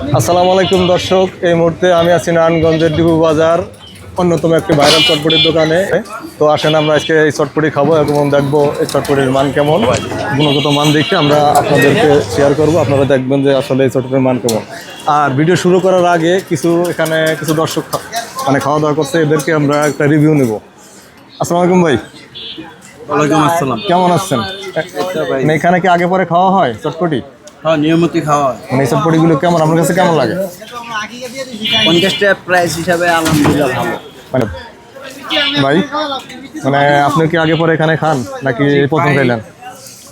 আসসালামু আলাইকুম দর্শক এই মুহূর্তে আমি আছি নারায়ণগঞ্জের ডিবু বাজার অন্যতম একটি ভাইরাল চটপটির দোকানে। তো আসেন আমরা আজকে এই চটপটি খাব এবং দেখব এই চটপটির মান কেমন গুণগত মান দেখে আমরা আপনাদেরকে শেয়ার করব। আপনারা দেখবেন যে আসলে এই চটপটির মান কেমন। আর ভিডিও শুরু করার আগে কিছু এখানে কিছু দর্শক মানে খাওয়া দাওয়া করছে এদেরকে আমরা একটা রিভিউ নেব। আসসালামু আলাইকুম ভাই। ওয়ালাইকুম আসসালাম। কেমন আছেন? মানে এখানে কি আগে পরে খাওয়া হয় চটপটি? হ্যাঁ নিয়মিত খাওয়া হয়। মানে কেমন? আপনার কাছে কেমন লাগে? পঞ্চাশ প্রাইস হিসাবে আলহামদুলিল্লাহ ভালো। মানে ভাই মানে আপনি কি আগে পরে এখানে খান নাকি প্রথম খাইলেন?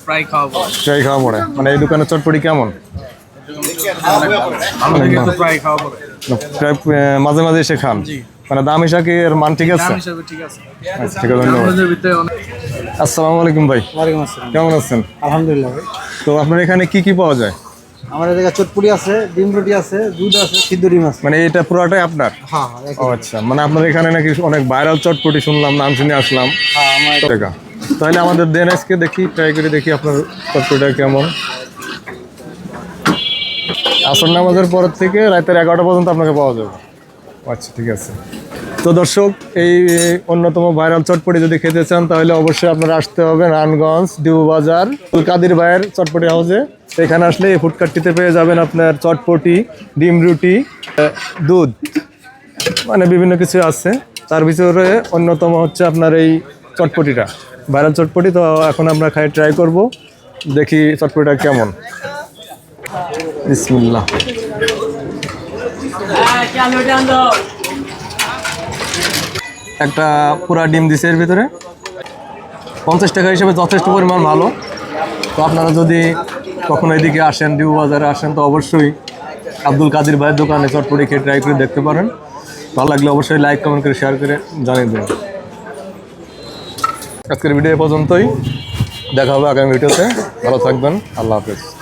প্রায় খাওয়া চাই খাওয়া পড়ে এই দোকানের চটপটি কেমন? অনেক ভালো। প্রায় খাওয়া পড়ে প্রায় আহ, মাঝে মাঝে এসে খান। মানে দাম হিসাবে এর মান ঠিক আছে? হিসাবে ঠিক আছে। আচ্ছা, ঠিক আছে ধন্যবাদ। আসসালামু আলাইকুম ভাই। কেমন আছেন? আলহামদুলিল্লাহ ভাই। তো আপনার এখানে কি কি পাওয়া যায়? আমার এদিকে চটপুরি আছে ডিম রুটি আছে দুধ আছে সিদ্ধ ডিম আছে। মানে এটা পুরোটাই আপনার? হ্যাঁ ও আচ্ছা মানে আপনার এখানে নাকি অনেক ভাইরাল চটপটি শুনলাম নাম শুনে আসলাম। হ্যাঁ আমার তাহলে আমাদের দেন আজকে দেখি ট্রাই করে দেখি আপনার চটপটিটা কেমন। আসর নামাজের পর থেকে রাতের এগারোটা পর্যন্ত আপনাকে পাওয়া যাবে। আচ্ছা ঠিক আছে। তো দর্শক, এই অন্যতম ভাইরাল চটপটি যদি খেতে চান, তাহলে অবশ্যই আপনারা আসতে হবে ডিউ বাজার কাদির ভাইয়ের চটপটি হাউসে। এখানে আসলে এই ফুডকার্টটিতে পেয়ে যাবেন আপনার চটপটি, ডিম রুটি দুধ মানে বিভিন্ন কিছু আছে। তার ভিতরে অন্যতম হচ্ছে আপনার এই চটপটিটা। ভাইরাল চটপটি, তো এখন আমরা খাই ট্রাই করব। দেখি চটপটিটা কেমন। বিসমিল্লাহ। একটা পুরা ডিম দিছে এর ভিতরে। পঞ্চাশ টাকা হিসেবে যথেষ্ট পরিমাণ ভালো। তো আপনারা যদি কখনো এদিকে আসেন, ডিউ বাজারে আসেন, তো অবশ্যই আব্দুল কাদির ভাইয়ের দোকানে চটপটি খেয়ে ট্রাই করে দেখতে পারেন। ভালো লাগলে অবশ্যই লাইক কমেন্ট করে শেয়ার করে জানিয়ে দেবেন। আজকের ভিডিও পর্যন্তই। দেখা হবে আগামী ভিডিওতে ভালো থাকবেন। আল্লাহ হাফেজ।